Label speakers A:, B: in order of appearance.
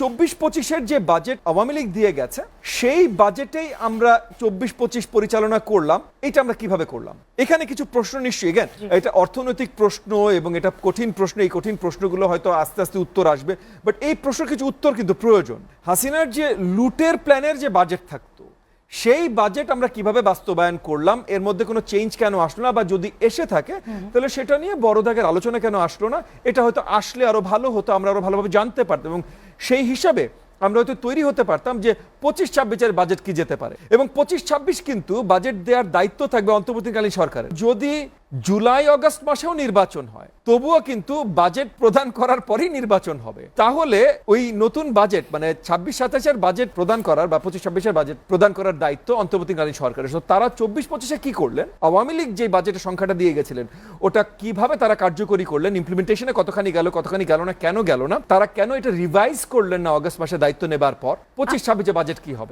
A: চব্বিশ পঁচিশের যে বাজেট আওয়ামী লীগ দিয়ে গেছে সেই বাজেটেই আমরা চব্বিশ পঁচিশ পরিচালনা করলাম। এটা আমরা কীভাবে করলাম? এখানে কিছু প্রশ্ন নিশ্চয়ই। জ্ঞান এটা অর্থনৈতিক প্রশ্ন এবং এটা কঠিন প্রশ্ন। এই কঠিন প্রশ্নগুলো হয়তো আস্তে আস্তে উত্তর আসবে। বাট এই প্রশ্ন কিছু উত্তর কিন্তু প্রয়োজন। হাসিনার যে লুটের প্ল্যানের যে বাজেট থাকতো সেই বাজেট আমরা কীভাবে বাস্তবায়ন করলাম এর মধ্যে কোনো চেঞ্জ কেন আসলো না বা যদি এসে থাকে তাহলে সেটা নিয়ে বড় দাগের আলোচনা কেন আসলো না? এটা হয়তো আসলে আরও ভালো হতো আমরা আরও ভালোভাবে জানতে পারতাম এবং সেই হিসাবে আমরা হয়তো তৈরি হতে পারতাম যে পঁচিশ ছাব্বিশের বাজেট কি যেতে পারে। এবং পঁচিশ ছাব্বিশ কিন্তু বাজেট দেওয়ার দায়িত্ব থাকবে অন্তর্বর্তীকালীন সরকারের। যদি জুলাই আগস্ট মাসেও নির্বাচন হয় তবুও কিন্তু বাজেট প্রদান করার পরেই নির্বাচন হবে। তাহলে ওই নতুন বাজেট মানে ছাব্বিশ সাতাশের বাজেট প্রদান করার বা পঁচিশ ছাব্বিশের বাজেট প্রদান করার দায়িত্ব অন্তর্বর্তীকালীন সরকারের। তারা চব্বিশ পঁচিশে কি করলেন? আওয়ামী লীগ যে বাজেটের সংখ্যাটা দিয়ে গেছিলেন, ওটা কীভাবে তারা কার্যকরী করলেন? ইমপ্লিমেন্টেশনে কতখানি গেল কতখানি গেল না, কেন গেল না? তারা কেন এটা রিভাইজ করলেন না অগস্ট মাসে দায়িত্ব নেবার পর? পঁচিশ ছাব্বিশে বাজেট কি হবে?